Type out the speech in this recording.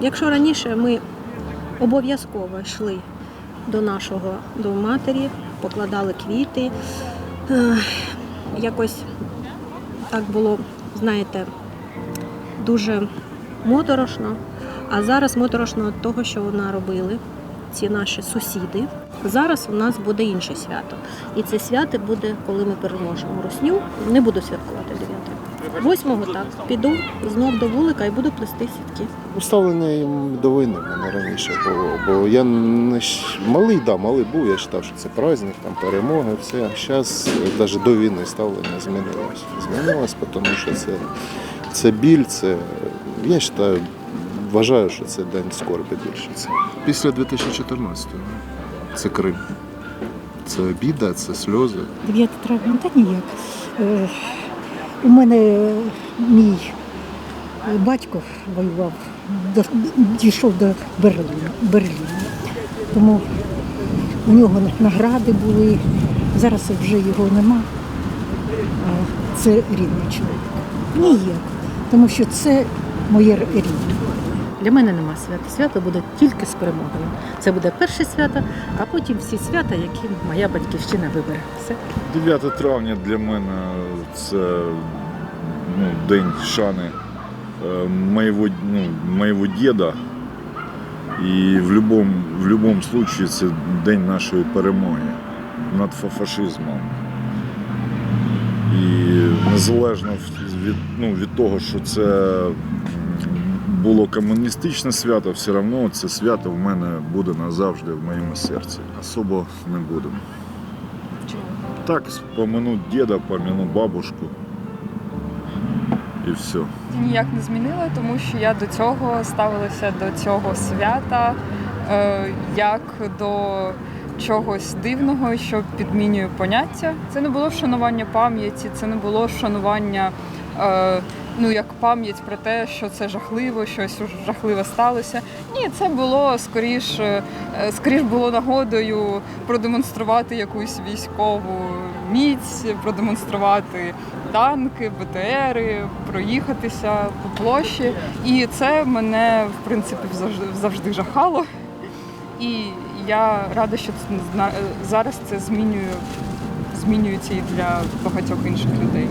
Якщо раніше ми обов'язково йшли до нашого до матері, покладали квіти, е, якось так було, знаєте, дуже моторошно. А зараз моторошно від того, що вона робили ці наші сусіди. Зараз у нас буде інше свято. І це свято буде, коли ми переможемо русню. Не буду святкувати 9. Восьмого так піду знов до вулика і буду плести сітки. Ставлення їм до війни в мене раніше було. Бо я не щ- малий, да, малий був, я вважав, що це праздник, там перемоги, все. Зараз навіть до війни ставлення змінилось. Змінилось, тому що це, це біль, це я вважаю, вважаю, що це день скорби більше. Це. Після 2014-го це Крим. Це біда, це сльози. 9 травня, та ніяк. Е, У мене мій батько воював, дійшов до Берліна. Тому у нього награди були. Зараз вже його нема. Це рідний чоловік. Ніяк. Тому що це моє рідне. Для мене нема свята. Свято буде тільки з перемогою. Це буде перше свято, а потім всі свята, які моя батьківщина вибере. Все. 9 травня для мене це ну, день шани е, моєго, ну, моєго діда. І в будь-якому в любому случаї це день нашої перемоги над фа- фашизмом. І незалежно від, ну, від того, що це було комуністичне свято, все одно це свято в мене буде назавжди в моєму серці. Особо не будемо. Так, помяну деда, помяну бабушку. І все. ніяк не змінила, тому що я до цього ставилася до цього свята е, як до чогось дивного, що підмінює поняття. Це не було вшанування пам'яті, це не було вшанування. Е, Ну, як пам'ять про те, що це жахливо, щось жахливе сталося. Ні, це було скоріш, е, скоріш було нагодою продемонструвати якусь військову міць, продемонструвати танки, БТРи, проїхатися по площі. І це мене в принципі завжди, жахало. І я рада, що це зараз це змінює, змінюється і для багатьох інших людей.